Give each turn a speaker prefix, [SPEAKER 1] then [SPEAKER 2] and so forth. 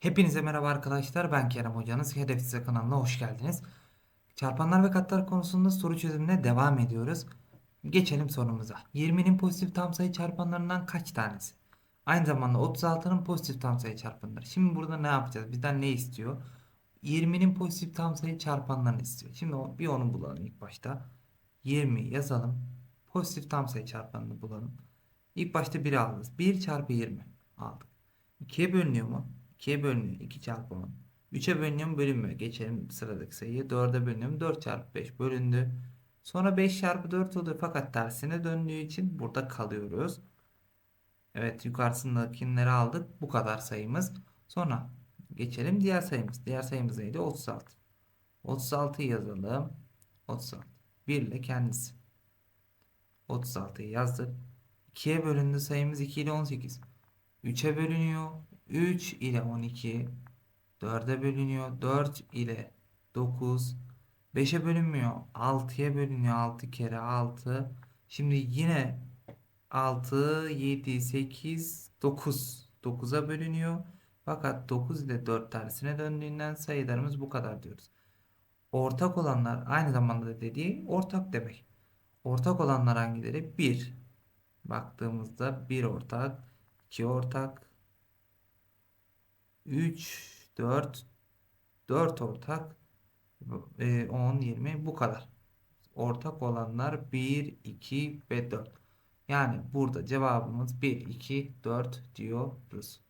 [SPEAKER 1] Hepinize merhaba arkadaşlar. Ben Kerem Hocanız. Hedef Size kanalına hoş geldiniz. Çarpanlar ve katlar konusunda soru çözümüne devam ediyoruz. Geçelim sorumuza. 20'nin pozitif tam sayı çarpanlarından kaç tanesi? Aynı zamanda 36'nın pozitif tam sayı çarpanları. Şimdi burada ne yapacağız? Bizden ne istiyor? 20'nin pozitif tam sayı çarpanlarını istiyor. Şimdi bir onu bulalım ilk başta. 20 yazalım. Pozitif tam sayı çarpanını bulalım. İlk başta 1 aldınız. 1 çarpı 20 aldık. 2'ye bölünüyor mu? 2'ye bölünüyor. 2 çarpı 10. 3'e bölünüyor mu? Bölünmüyor. Geçelim sıradaki sayıyı. 4'e bölünüyor mu? 4 çarpı 5 bölündü. Sonra 5 çarpı 4 oluyor. Fakat tersine döndüğü için burada kalıyoruz. Evet yukarısındakileri aldık. Bu kadar sayımız. Sonra geçelim diğer sayımız. Diğer sayımız neydi? 36. 36'yı yazalım. 36. 1 ile kendisi. 36'yı yazdık. 2'ye bölündü sayımız 2 ile 18. 3'e bölünüyor. 3 ile 12. 4'e bölünüyor. 4 ile 9. 5'e bölünmüyor. 6'ya bölünüyor. 6 kere 6. Şimdi yine 6, 7, 8, 9. 9'a bölünüyor. Fakat 9 ile 4 tersine döndüğünden sayılarımız bu kadar diyoruz. Ortak olanlar aynı zamanda da dediği ortak demek. Ortak olanlar hangileri? 1. Baktığımızda 1 ortak, 2 ortak, 3, 4, 4 ortak, e, 10, 20 bu kadar. Ortak olanlar 1, 2 ve 4. Yani burada cevabımız 1, 2, 4 diyoruz.